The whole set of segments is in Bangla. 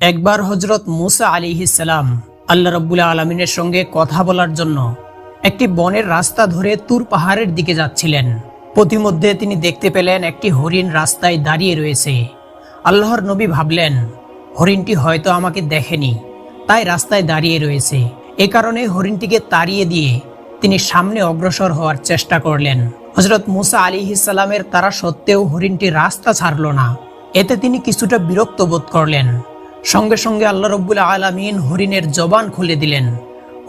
একবার হজরত মুসা আলী ইসালাম আল্লাহ রব্বুল আলমিনের সঙ্গে কথা বলার জন্য একটি বনের রাস্তা ধরে তুর পাহাড়ের দিকে যাচ্ছিলেন। প্রতিমধ্যে তিনি দেখতে পেলেন একটি হরিণ রাস্তায় দাঁড়িয়ে রয়েছে। আল্লাহর নবী ভাবলেন, হরিণটি হয়তো আমাকে দেখেনি, তাই রাস্তায় দাঁড়িয়ে রয়েছে। এ কারণে হরিণটিকে তাড়িয়ে দিয়ে তিনি সামনে অগ্রসর হওয়ার চেষ্টা করলেন। হজরত মুসা আলী ইসালামের তারা সত্ত্বেও হরিণটি রাস্তা ছাড়ল না। এতে তিনি কিছুটা বিরক্ত বোধ করলেন। সঙ্গে সঙ্গে আল্লাহ রব্বুল আলমিন হরিণের জবান খুলে দিলেন।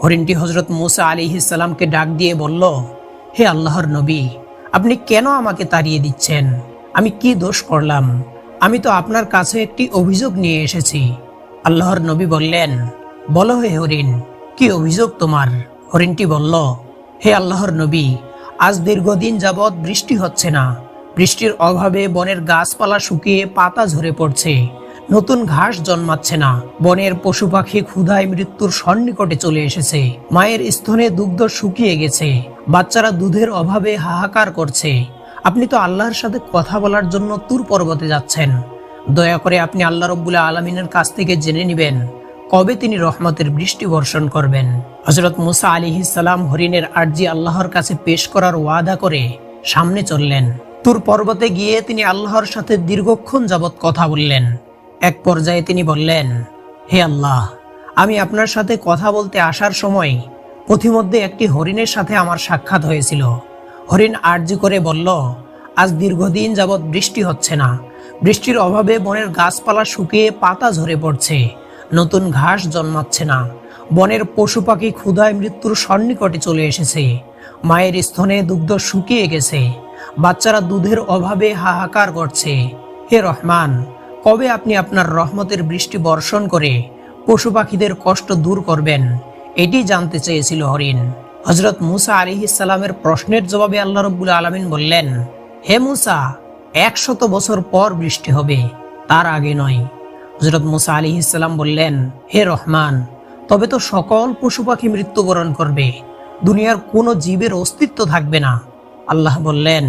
হরিণটি হজরত মুসা আলী ইসালামকে ডাক দিয়ে বলল, হে আল্লাহর নবী, আপনি কেন আমাকে তাড়িয়ে দিচ্ছেন? আমি কি দোষ করলাম? আমি তো আপনার কাছে একটি অভিযোগ নিয়ে এসেছি। আল্লাহর নবী বললেন, বলো হে হরিণ, কি অভিযোগ তোমার? হরিণটি বলল, হে আল্লাহর নবী, আজ দীর্ঘদিন যাবৎ বৃষ্টি হচ্ছে না। বৃষ্টির অভাবে বনের গাছপালা শুকিয়ে পাতা ঝরে পড়ছে। নতুন ঘাস জন্মাচ্ছে না। বনের পশু পাখি ক্ষুধায় মৃত্যুর সন্নিকটে চলে এসেছে। মায়ের স্তনে দুগ্ধ শুকিয়ে গেছে। বাচ্চারা দুধের অভাবে হাহাকার করছে। আপনি তো আল্লাহর সাথে কথা বলার জন্য তুর পর্বতে যাচ্ছেন। দয়া করে আপনি আল্লাহ রব্বুল্লাহ আলমিনের কাছ থেকে জেনে নেবেন, কবে তিনি রহমতের বৃষ্টি বর্ষণ করবেন। হজরত মুসা আলী সালাম হরিণের আর্জি আল্লাহর কাছে পেশ করার ওয়াদা করে সামনে চললেন। তুর পর্বতে গিয়ে তিনি আল্লাহর সাথে দীর্ঘক্ষণ যাবৎ কথা বললেন। এক পর্যায়ে তিনি বললেন, হে আল্লাহ, আমি আপনার সাথে কথা বলতে আসার সময় পথিমধ্যে একটি হরিণের সাথে আমার সাক্ষাৎ হয়েছিল। হরিণ আর্জি করে বলল, আজ দীর্ঘদিন যাবৎ বৃষ্টি হচ্ছে না। বৃষ্টির অভাবে বনের গাছপালা শুকিয়ে পাতা ঝরে পড়ছে। নতুন ঘাস জন্মাচ্ছে না। বনের পশু পাখি ক্ষুধায় মৃত্যুর সন্নিকটে চলে এসেছে। মায়ের স্তনে দুগ্ধ শুকিয়ে গেছে। বাচ্চারা দুধের অভাবে হাহাকার করছে। হে রহমান কবে আপনি আপনার রহমতের বৃষ্টি বর্ষণ করে পশু পাখিদের কষ্ট দূর করবেন? এটি জানতে চেয়েছিল হরিণ। হজরত মুসা আলী ইসালামের প্রশ্নের জবাবে আল্লাহ রব্বুল আলমিন বললেন, হে মুসা, একশত বছর পর বৃষ্টি হবে, তার আগে নয়। হজরত মুসা আলী ইসলাম বললেন, হে রহমান, তবে তো সকল পশু পাখি মৃত্যুবরণ করবে, দুনিয়ার কোনো জীবের অস্তিত্ব থাকবে না। আল্লাহ বললেন,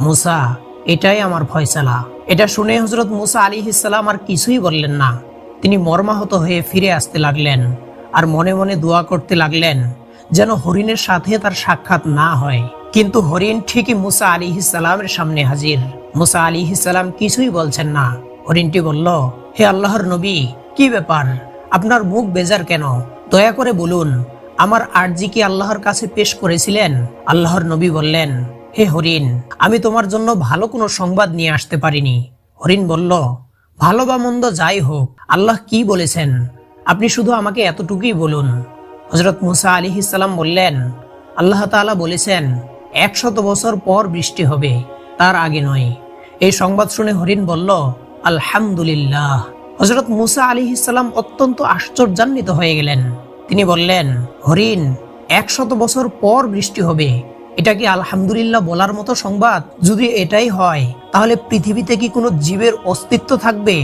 মুসা এটাই আমার ফয়সালা। এটা শুনে হজরত মুসা আলী ইসলাম আর কিছুই বললেন না। তিনি মর্মাহত হয়ে ফিরে আসতে লাগলেন আর মনে মনে দোয়া করতে লাগলেন যেন হরিণের সাথে তার সাক্ষাৎ না হয়। কিন্তু হরিণ ঠিকই মুসা আলী ইসালামের সামনে হাজির। মুসা আলী ইসালাম কিছুই বলছেন না। হরিণটি বলল, হে আল্লাহর নবী, কি ব্যাপার? আপনার মুখ বেজার কেন? দয়া করে বলুন, আমার আর্জি কি আল্লাহর কাছে পেশ করেছিলেন? আল্লাহর নবী বললেন হে হরিণ, আমি তোমার জন্য ভালো কোনো সংবাদ নিয়ে আসতে পারিনি। হরিণ বলল, ভালো বা মন্দ যাই হোক, আল্লাহ কি বলেছেন? আপনি শুধু আমাকে এতটুকুই বলুন। হজরত মুসা আলী ইসালাম বললেন, আল্লাহ তাআলা বলেছেন, একশত বছর পর বৃষ্টি হবে, তার আগে নয়। এই সংবাদ শুনে হরিণ বলল, আলহামদুলিল্লাহ। হজরত মুসা আলী ইসলাম অত্যন্ত আশ্চর্যান্বিত হয়ে গেলেন। তিনি বললেন, হরিণ, একশত বছর পর বৃষ্টি হবে এটা কি আলহামদুলিল্লাহ বলার মতো সংবাদ? যদি এটাই হয়, তাহলে পৃথিবীতে কি কোনো জীবের অস্তিত্ব থাকবে?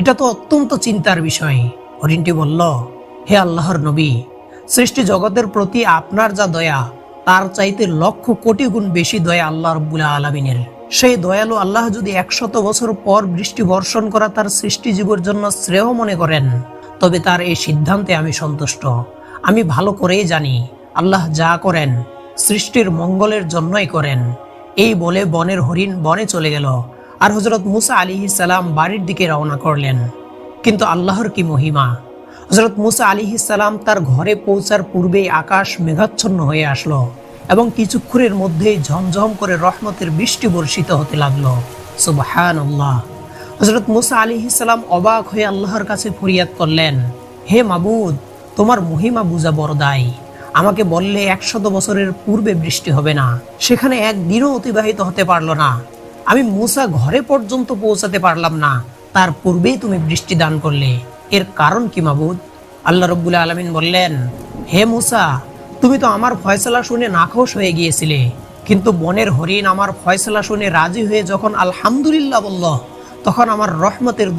এটা তো অত্যন্ত চিন্তার বিষয়। হরিণটি বলল, হে আল্লাহর নবী, সৃষ্টি জগতের প্রতি আপনার যা দয়া, তার চাইতে লক্ষ কোটি গুণ বেশি দয়া আল্লাহ রব্বুল্লাহ আলমিনের। সেই দয়ালু আল্লাহ যদি একশত বছর পর বৃষ্টি বর্ষণ করা তার সৃষ্টি জীবের জন্য শ্রেয় মনে করেন, তবে তার এই সিদ্ধান্তে আমি সন্তুষ্ট। আমি ভালো করেই জানি, আল্লাহ যা করেন সৃষ্টির মঙ্গলের জন্যই করেন। এই বলে বনের হরিণ বনে চলে গেল আর হজরত মুসা আলী সালাম বাড়ির দিকে রওনা করলেন। কিন্তু আল্লাহর কি মহিমা? হজরত মুসা আলী সালাম তার ঘরে পৌঁছার পূর্বেই আকাশ মেঘাচ্ছন্ন হয়ে আসলো এবং কিছুক্ষণের মধ্যেই ঝমঝম করে রহমতের বৃষ্টি বর্ষিত হতে লাগল। সুবহান আল্লাহ হজরত মুসা আলী সালাম অবাক হয়ে আল্লাহর কাছে ফরিয়াদ করলেন, হে মাবুদ, তোমার মহিমা বুঝা বড় দায় আমাকে বললে একশত বছরের পূর্বে বৃষ্টি হবে না। সেখানে একদিনও অতিবাহিত হতে পারল না। আমি মুসা ঘরে পর্যন্ত পৌঁছাতে পারলাম না। তার পূর্বেই তুমি বৃষ্টি দান করলে। এর কারণ কি মাবুদ? আল্লাহ রব্বুল আলমিন বললেন, হে মুসা, তুমি তো আমার ফয়সলা শুনে নাখোশ হয়ে গিয়েছিলে। কিন্তু বনের হরিণ আমার ফয়সলা শুনে রাজি হয়ে যখন আলহামদুলিল্লাহ বলল, তখন আমার রহমতের